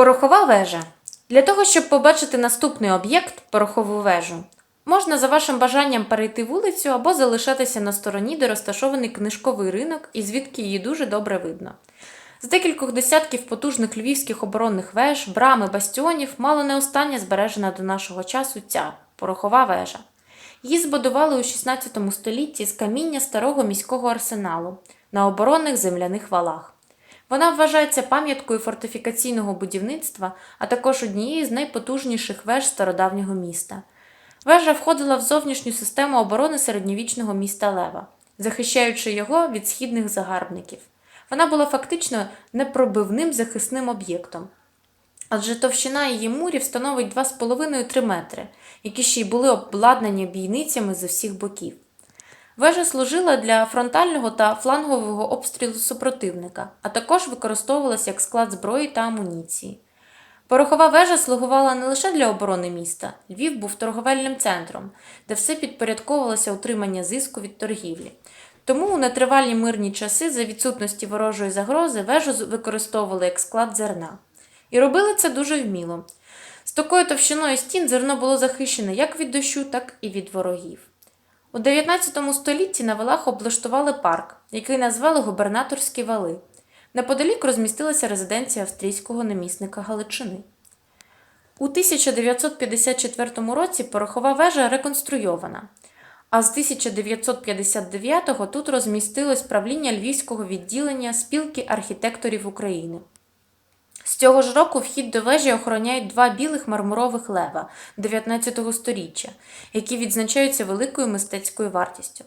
Порохова вежа. Для того, щоб побачити наступний об'єкт порохову вежу, можна за вашим бажанням перейти вулицю або залишатися на стороні, де розташований книжковий ринок, і звідки її дуже добре видно. З декількох десятків потужних львівських оборонних веж, брам і бастіонів мало не остання збережена до нашого часу ця порохова вежа. Її збудували у 16 столітті з каміння старого міського арсеналу на оборонних земляних валах. Вона вважається пам'яткою фортифікаційного будівництва, а також однією з найпотужніших веж стародавнього міста. Вежа входила в зовнішню систему оборони середньовічного міста Лева, захищаючи його від східних загарбників. Вона була фактично непробивним захисним об'єктом. Адже товщина її мурів становить 2,5-3 метри, які ще й були обладнані бійницями з усіх боків. Вежа служила для фронтального та флангового обстрілу супротивника, а також використовувалася як склад зброї та амуніції. Порохова вежа слугувала не лише для оборони міста, Львів був торговельним центром, де все підпорядковувалося утримання зиску від торгівлі. Тому у нетривалі мирні часи за відсутності ворожої загрози вежу використовували як склад зерна. І робили це дуже вміло. З такою товщиною стін зерно було захищене як від дощу, так і від ворогів. У 19 столітті на валах облаштували парк, який назвали губернаторські вали. Неподалік розмістилася резиденція австрійського намісника Галичини. У 1954 році порохова вежа реконструйована, а з 1959-го тут розмістилось правління Львівського відділення спілки архітекторів України. З цього ж року вхід до вежі охороняють два білих мармурових лева 19 століття, які відзначаються великою мистецькою вартістю.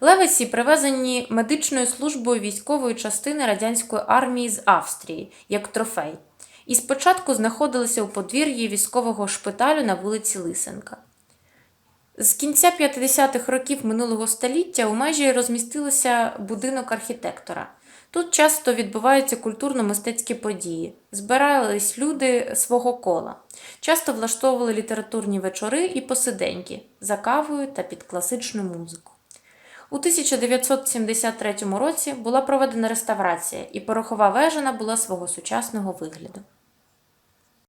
Леви ці привезені медичною службою військової частини радянської армії з Австрії як трофей, і спочатку знаходилися у подвір'ї військового шпиталю на вулиці Лисенка. З кінця 50-х років минулого століття у межі розмістилося будинок архітектора. Тут часто відбуваються культурно-мистецькі події. Збирались люди свого кола. Часто влаштовували літературні вечори і посиденьки за кавою та під класичну музику. У 1973 році була проведена реставрація, і порохова вежина була свого сучасного вигляду.